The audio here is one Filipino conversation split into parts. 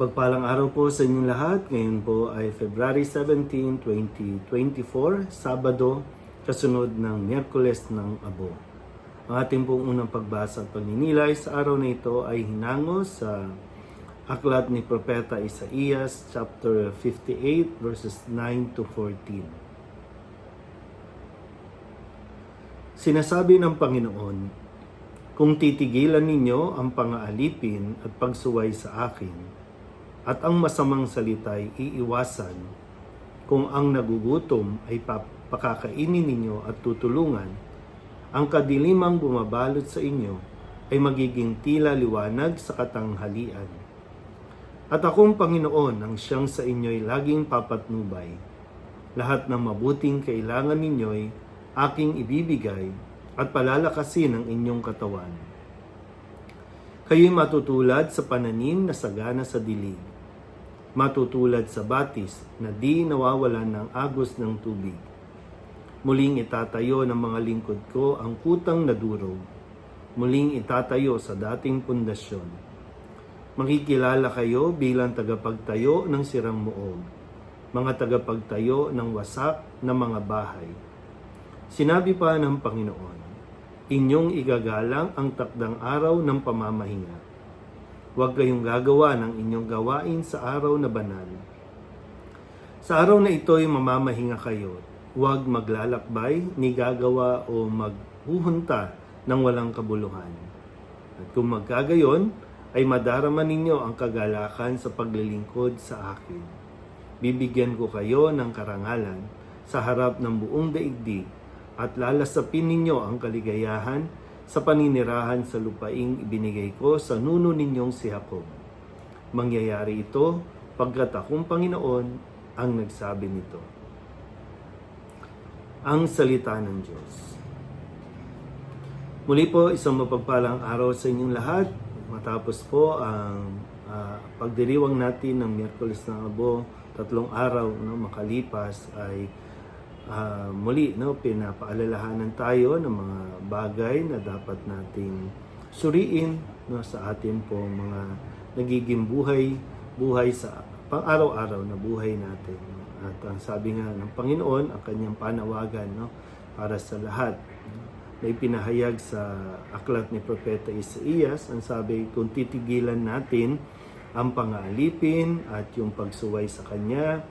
Mapagpalang araw po sa inyong lahat. Ngayon po ay February 17, 2024, Sabado, kasunod ng Miyerkules ng Abo. Ang ating pong unang pagbasa at pagninilay sa araw na ito ay hinango sa aklat ni Propeta Isaías, chapter 58, verses 9 to 14. Sinasabi ng Panginoon, Kung titigilan ninyo ang pangaalipin at pagsuway sa akin, at ang masamang salita'y iiwasan, kung ang nagugutom ay pakakainin ninyo at tutulungan, ang kadilimang bumabalot sa inyo ay magiging tila liwanag sa katanghalian. At akong Panginoon ang siyang sa inyo'y laging papatnubay. Lahat ng mabuting kailangan ninyo'y aking ibibigay at palalakasin ang inyong katawan. Kayo'y matutulad sa pananim na sagana sa dilig. Matutulad sa batis na di nawawalan ng agos ng tubig. Muling itatayo ng mga lingkod ko ang kutang na durog. Muling itatayo sa dating pundasyon. Makikilala kayo bilang tagapagtayo ng sirang muog. Mga tagapagtayo ng wasak na mga bahay. Sinabi pa ng Panginoon, inyong igagalang ang takdang araw ng pamamahinga. Huwag kayong gagawa ng inyong gawain sa araw na banal. Sa araw na ito'y mamamahinga kayo. Huwag maglalakbay, ni gagawa o maghuhunta ng walang kabuluhan. At kung magkagayon, ay madarama ninyo ang kagalakan sa paglilingkod sa akin. Bibigyan ko kayo ng karangalan sa harap ng buong daigdig at lalasapin ninyo ang kaligayahan sa paninirahan sa lupaing ibinigay ko sa nuno ninyong si Jacob. Mangyayari ito pagkat akong Panginoon ang nagsabi nito. Ang salita ng Diyos. Muli po, isang mapagpalang araw sa inyong lahat. Matapos po ang uh, pagdiriwang natin ng Miyerkules ng Abo, tatlong araw no, makalipas ay uh, muli no pinapaalalahanan tayo ng mga bagay na dapat nating suriin no sa atin po mga nagiging buhay buhay sa pang-araw-araw na buhay natin no? at ang sabi nga ng Panginoon ang kanyang panawagan no para sa lahat na ipinahayag sa aklat ni Propeta Isaías ang sabi kung titigilan natin ang pangaalipin at yung pagsuway sa kanya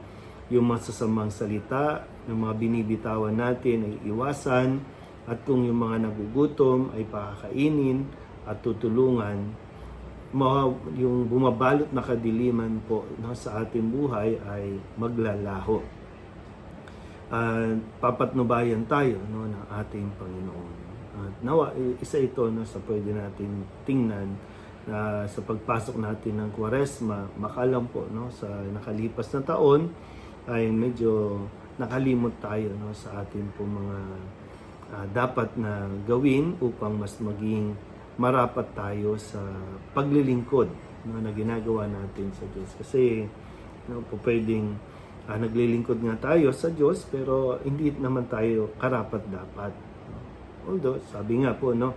yung masasamang salita ng mga binibitawan natin ay iwasan at kung yung mga nagugutom ay pakakainin at tutulungan yung bumabalot na kadiliman po no, sa ating buhay ay maglalaho. At papatnubayan tayo no, ng ating Panginoon. At nawa, isa ito no, sa pwede natin tingnan na sa pagpasok natin ng Kwaresma, makalam po no, sa nakalipas na taon, ay medyo nakalimot tayo no, sa ating po mga uh, dapat na gawin upang mas maging marapat tayo sa paglilingkod no, na ginagawa natin sa Diyos. Kasi no, po pwedeng uh, naglilingkod nga tayo sa Diyos pero hindi naman tayo karapat dapat. Although, sabi nga po, no,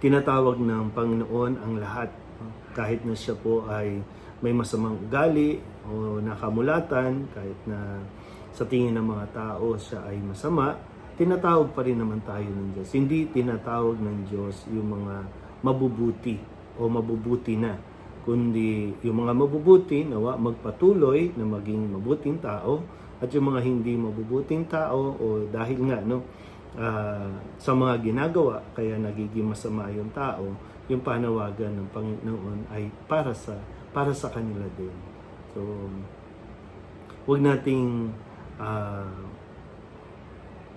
tinatawag ng Panginoon ang lahat. No, kahit na siya po ay may masamang ugali o nakamulatan, kahit na sa tingin ng mga tao siya ay masama, tinatawag pa rin naman tayo ng Diyos. Hindi tinatawag ng Diyos yung mga mabubuti o mabubuti na, kundi yung mga mabubuti nawa magpatuloy na maging mabuting tao at yung mga hindi mabubuting tao o dahil nga no uh, sa mga ginagawa kaya nagiging masama yung tao, yung panawagan ng Panginoon ay para sa para sa kanila din. So, huwag nating uh,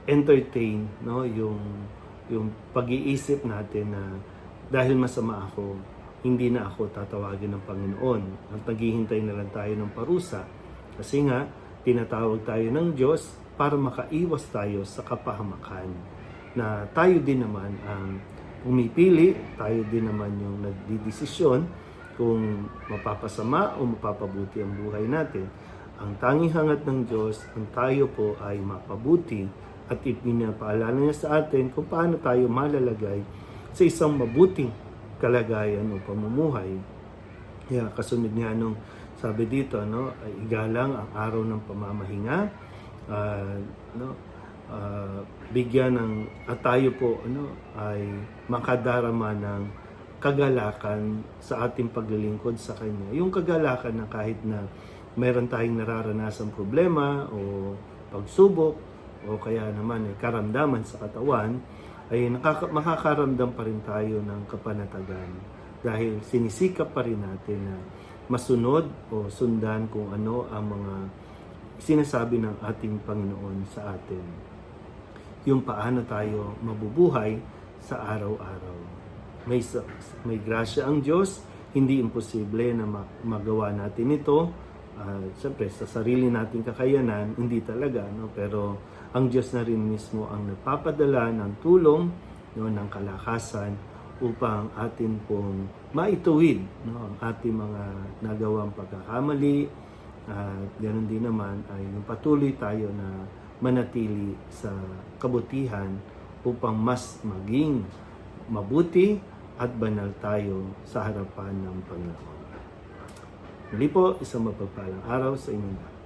entertain no yung yung pag-iisip natin na dahil masama ako, hindi na ako tatawagin ng Panginoon. At naghihintay na lang tayo ng parusa. Kasi nga, tinatawag tayo ng Diyos para makaiwas tayo sa kapahamakan. Na tayo din naman ang pumipili, tayo din naman yung nagdidesisyon kung mapapasama o mapapabuti ang buhay natin. Ang tanging hangat ng Diyos, ang tayo po ay mapabuti at ipinapaalala niya sa atin kung paano tayo malalagay sa isang mabuting kalagayan o pamumuhay. Yeah, kasunod niya nung sabi dito, no, igalang ang araw ng pamamahinga. Ah, no, ah, bigyan ng at tayo po ano ay makadarama ng kagalakan sa ating paglilingkod sa kanya. Yung kagalakan na kahit na meron tayong nararanasang problema o pagsubok o kaya naman ay karamdaman sa katawan, ay nakaka- makakaramdam pa rin tayo ng kapanatagan dahil sinisikap pa rin natin na masunod o sundan kung ano ang mga sinasabi ng ating Panginoon sa atin. Yung paano tayo mabubuhay sa araw-araw. May, may grasya ang Diyos, hindi imposible na ma- magawa natin ito. Ah, Siyempre, sa sarili nating kakayanan, hindi talaga. No? Pero ang Diyos na rin mismo ang nagpapadala ng tulong, no? ng kalakasan, upang atin pong maituwid no? ang ating mga nagawang pagkakamali. At ganoon din naman ay patuloy tayo na manatili sa kabutihan upang mas maging mabuti at banal tayo sa harapan ng Panginoon. Muli po, isang mapagpalang araw sa inyong lahat.